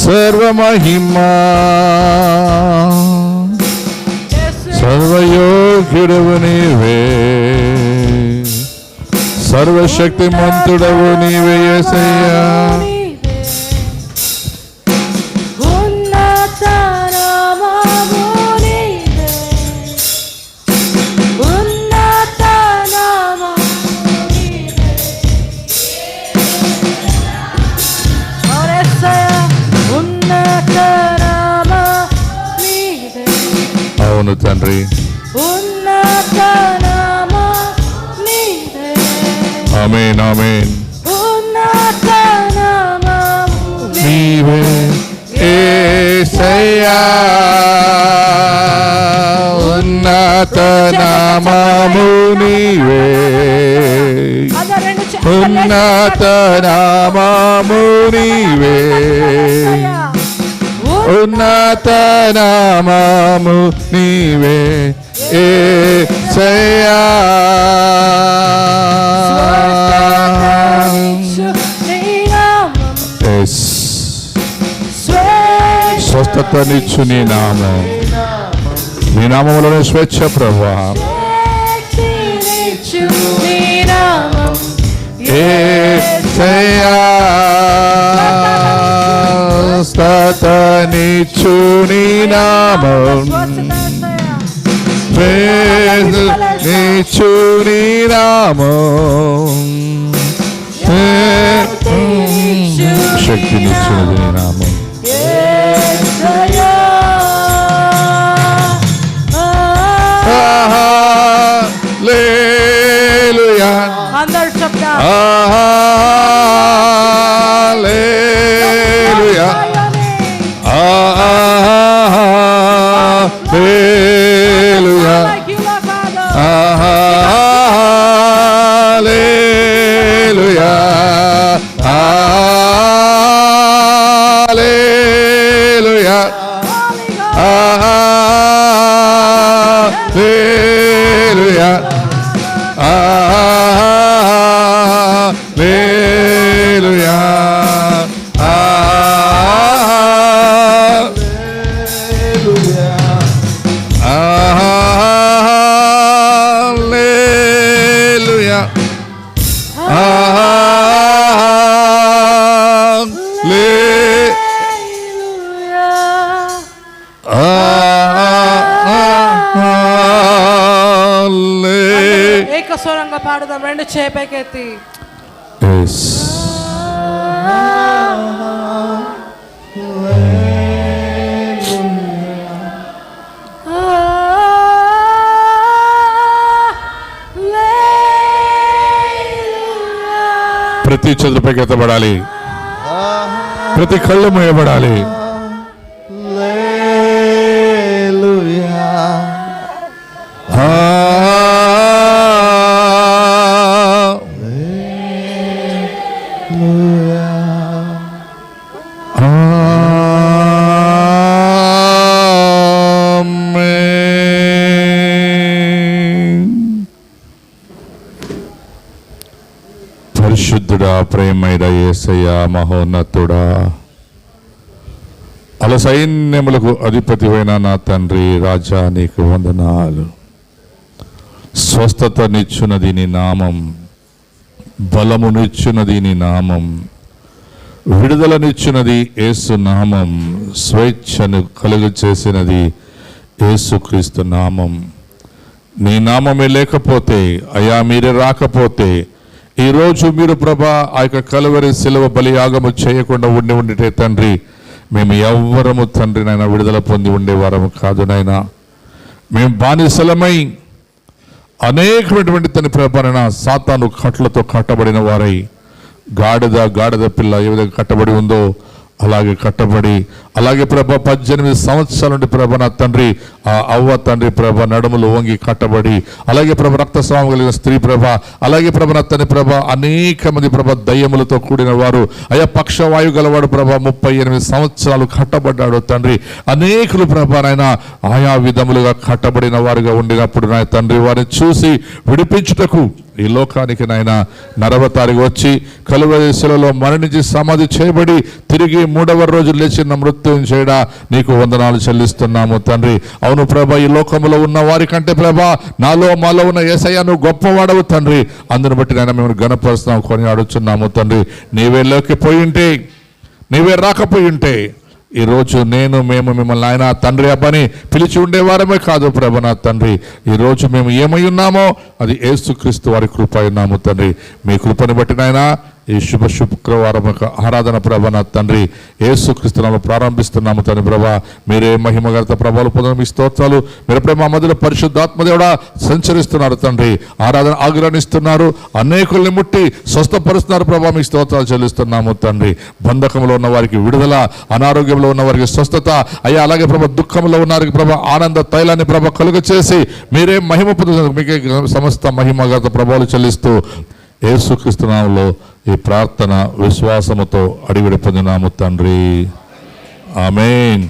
సర్వమహిమా సర్వయోగ్యుడవు నీవే సర్వశక్తిమంతుడవు నీవే సయ్యా అవును తండ్రి ఆమెన్ ఆమెన్ నీవే ఏసయ్యా ఉన్నత నామము నీవే ఉన్నత నామము నీవే ఉన్నత నామము నీవే యేసయ్యా Yes. స్వస్థతనిచ్చు నీ నామం. నీ నామంలోనే స్వేచ్ఛ ప్రభా. ఏసయ్యా స్వస్థతనిచ్చు నీ నామం. నిచ్చు నీ నామం శక్తినిచ్చినది నీ నామం. ఏకస్వరంగా పాడుదాం రెండు చేపకెత్తి. Yes. ప్రతి చదువుపైకి ఎత్తబడాలి. ప్రతి కళ్ళు మూయబడాలి. పరిశుద్ధుడా ప్రేమైడ ఏసయ్య మహోన్నతుడా. అల సైన్యములకు అధిపతివైన నా తండ్రి రాజా నీకు వందనాలు. స్వస్థతనిచ్చునది నీ నామం బలమునిచ్చునది నీ నామం విడుదలనిచ్చినది ఏసు నామం స్వేచ్ఛను కలుగు చేసినది ఏసుక్రీస్తు నామం. నీ నామమే లేకపోతే అయా మీరే రాకపోతే ఈరోజు మీరు ప్రభా ఆ యొక్క కలువరి శిలవ బలియాగము చేయకుండా ఉండి ఉండితే తండ్రి మేము ఎవ్వరము తండ్రి నాయన విడుదల పొంది ఉండేవారము కాదు నాయన. మేము బానిసలమై అనేకమైనటువంటి తన ప్రభాన సాతాను కట్లతో కట్టబడిన వారై గాడిద గాడిద పిల్ల ఏ విధంగా కట్టబడి ఉందో అలాగే కట్టబడి అలాగే ప్రభ పద్దెనిమిది సంవత్సరాల నుండి ప్రభ నా తండ్రి ఆ అవ్వ తండ్రి ప్రభ నడుములు వంగి కట్టబడి అలాగే ప్రభ రక్తస్రావం కలిగిన స్త్రీ ప్రభ అలాగే ప్రభ నా తండ్రి ప్రభ అనేక మంది ప్రభ దయ్యములతో కూడిన వారు. అయా పక్షవాయు గలవాడు ప్రభ ముప్పై ఎనిమిది సంవత్సరాలు కట్టబడ్డాడు తండ్రి. అనేకులు ప్రభ నాయన ఆయా విధములుగా కట్టబడిన వారుగా ఉండినప్పుడు నా తండ్రి వారిని చూసి విడిపించుటకు ఈ లోకానికి నాయన నరవతారికి వచ్చి కలువదేశలలో మరణించి సమాధి చేయబడి తిరిగి మూడవ రోజు లేచిన నృత్యం చేయడా? నీకు వందనాలు చెల్లిస్తున్నాము తండ్రి. అవును ప్రభ ఈ లోకంలో ఉన్న వారి కంటే ప్రభ నాలో మాలో ఉన్న ఏసయ్య నువ్వు గొప్పవాడవు తండ్రి. అందుని బట్టి నేను మేము గణపరుస్తున్నాం కొని అడుగుతున్నాము తండ్రి. నీవే లోకి పోయి ఉంటే నీవే రాకపోయి ఉంటే ఈరోజు నేను మేము మిమ్మల్ని ఆయన తండ్రి అబ్బని పిలిచి ఉండేవారమే కాదు ప్రభ నా తండ్రి. ఈరోజు మేము ఏమై ఉన్నామో అది ఏసుక్రీస్తు వారి కృప ఉన్నాము తండ్రి. మీ కృపను బట్టి నాయనా ఈ శుభ శుక్రవారం యొక్క ఆరాధన ప్రభ నా తండ్రి ఏసుక్రీస్తునామలో ప్రారంభిస్తున్నాము తండ్రి ప్రభ. మీరే మహిమగత ప్రభావాలు పొందడం మీ స్తోత్రాలు. మీరు మా మధ్యలో పరిశుద్ధాత్మదేవుడా సంచరిస్తున్నారు తండ్రి. ఆరాధన ఆగ్రహణిస్తున్నారు అనేకుల్ని ముట్టి స్వస్థపరుస్తున్నారు ప్రభా. మీ స్తోత్రాలు చెల్లిస్తున్నాము తండ్రి. బంధకంలో ఉన్న వారికి విడుదల అనారోగ్యంలో ఉన్న వారికి స్వస్థత అయ్యా అలాగే ప్రభ దుఃఖంలో ఉన్న వారికి ప్రభ ఆనంద తైలాన్ని ప్రభ కలుగ చేసి మీరే మహిమ పొందుతున్నారు మీకే సమస్త మహిమగత ప్రభావాలు చెల్లిస్తూ యేసుక్రీస్తునామంలో ఈ ప్రార్థన విశ్వాసముతో అడిగిడి పొందినాము తండ్రి. ఆమెన్.